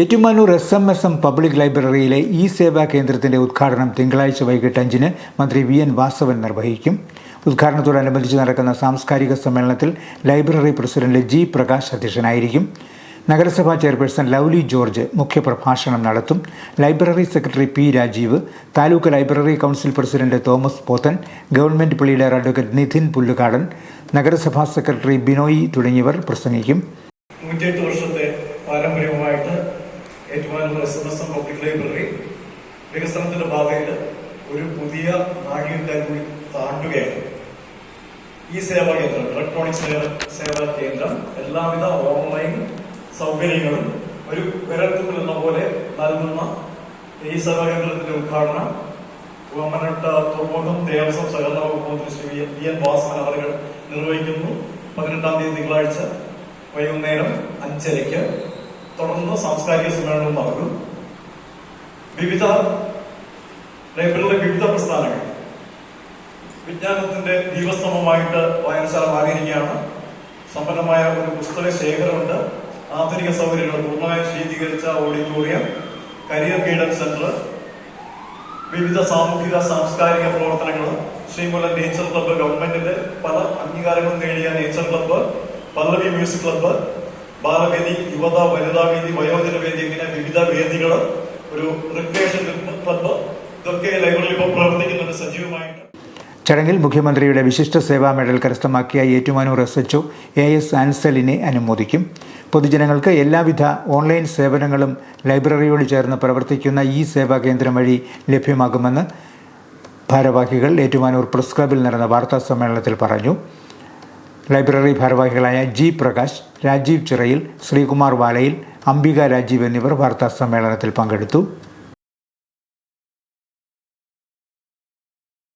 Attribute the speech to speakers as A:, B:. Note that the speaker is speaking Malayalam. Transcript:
A: Ettumanoor S M S M public ലൈബ്രറിയിലെ e സേവാ കേന്ദ്രത്തിന്റെ ഉദ്ഘാടനം തിങ്കളാഴ്ച വൈകിട്ട് അഞ്ചിന് മന്ത്രി വി എൻ വാസവൻ നിർവഹിക്കും. ഉദ്ഘാടനത്തോടനുബന്ധിച്ച് നടക്കുന്ന സാംസ്കാരിക സമ്മേളനത്തിൽ ലൈബ്രറി പ്രസിഡന്റ് ജി പ്രകാശ് അധ്യക്ഷനായിരിക്കും. നഗരസഭാ ചെയർപേഴ്സൺ ലൗലി ജോർജ് മുഖ്യപ്രഭാഷണം നടത്തും. Library secretary P Rajeev taluk library council president Thomas Pothan government pleader advocate Nidhin Pullukadan നഗരസഭാ സെക്രട്ടറി ബിനോയി തുടങ്ങിയവർ പ്രസംഗിക്കും.
B: വർഷത്തെ Ettumanoor S M S M public library വികസനത്തിന്റെ പാതയിൽ ഒരു പുതിയ നാഴികക്കല്ല് കൂടി താണ്ടുകയാണ്. ഈ സേവാ കേന്ദ്രം ഇലക്ട്രോണിക് സേവ- കേന്ദ്രം എല്ലാവിധ ഓൺലൈൻ സൗകര്യങ്ങളും ഒരു വിരൽത്തുമ്പിൽ എന്ന പോലെ നൽകുന്ന ഈ സേവാ കേന്ദ്രത്തിന്റെ ഉദ്ഘാടനം കുമ്മനട്ട തുറമുഖം ദേവസ്വം സഹകരണ വകുപ്പ് മന്ത്രി ശ്രീ വി- എൻ വാസവൻ അവർ നിർവഹിക്കുന്നു. പതിനെട്ടാം തീയതി തിങ്കളാഴ്ച വൈകുന്നേരം അഞ്ചരയ്ക്ക് തുടർന്ന് സാംസ്കാരിക സമ്മേളനവും നടക്കും. വിവിധ ലൈബ്രറിയിലെ വിവിധ പ്രസ്ഥാനങ്ങൾ. വിജ്ഞാനത്തിന്റെ ദീപസ്തംഭമായിട്ട് വായനശാല മാറിയിരിക്കുകയാണ്. സമ്പന്നമായ ഒരു പുസ്തക ശേഖരമുണ്ട്. ആധുനിക സൗകര്യങ്ങൾ പൂർണമായും ശീതീകരിച്ച ഓഡിറ്റോറിയം കരിയർ ഗൈഡൻസ് സെന്റർ വിവിധ സാമൂഹിക സാംസ്കാരിക പ്രവർത്തനങ്ങൾ ശ്രീമൂലം നേച്ചർ ക്ലബ്ബ് ഗവൺമെന്റിന്റെ പല അംഗീകാരങ്ങളും നേടിയ nature club Pallavi music club Balavedi Yuvatha Vanitha Vedi വയോജന വേദി ഇങ്ങനെ വിവിധ വേദികൾ ഒരു റിക്രിയേഷൻ ക്ലബ്ബ് ഇതൊക്കെ ലൈബ്രറിയിൽ ഇപ്പോൾ പ്രവർത്തിക്കുന്നുണ്ട് സജീവമായിട്ട്.
A: ചടങ്ങിൽ മുഖ്യമന്ത്രിയുടെ വിശിഷ്ട സേവാ മെഡൽ കരസ്ഥമാക്കിയ Ettumanoor S H A S ആൻസലിനെ അനുമോദിക്കും. പൊതുജനങ്ങൾക്ക് എല്ലാവിധ ഓൺലൈൻ സേവനങ്ങളും ലൈബ്രറിയോട് ചേർന്ന് പ്രവർത്തിക്കുന്ന ഈ സേവാ കേന്ദ്രം വഴി ലഭ്യമാകുമെന്ന് ഭാരവാഹികൾ ഏറ്റുമാനൂർ പ്രസ് ക്ലബിൽ നടന്ന വാർത്താ സമ്മേളനത്തിൽ പറഞ്ഞു. ലൈബ്രറി ഭാരവാഹികളായ ജി പ്രകാശ് രാജീവ് ചിറയിൽ ശ്രീകുമാർ വാലയിൽ അംബിക രാജീവ് എന്നിവർ വാർത്താ സമ്മേളനത്തിൽ പങ്കെടുത്തു.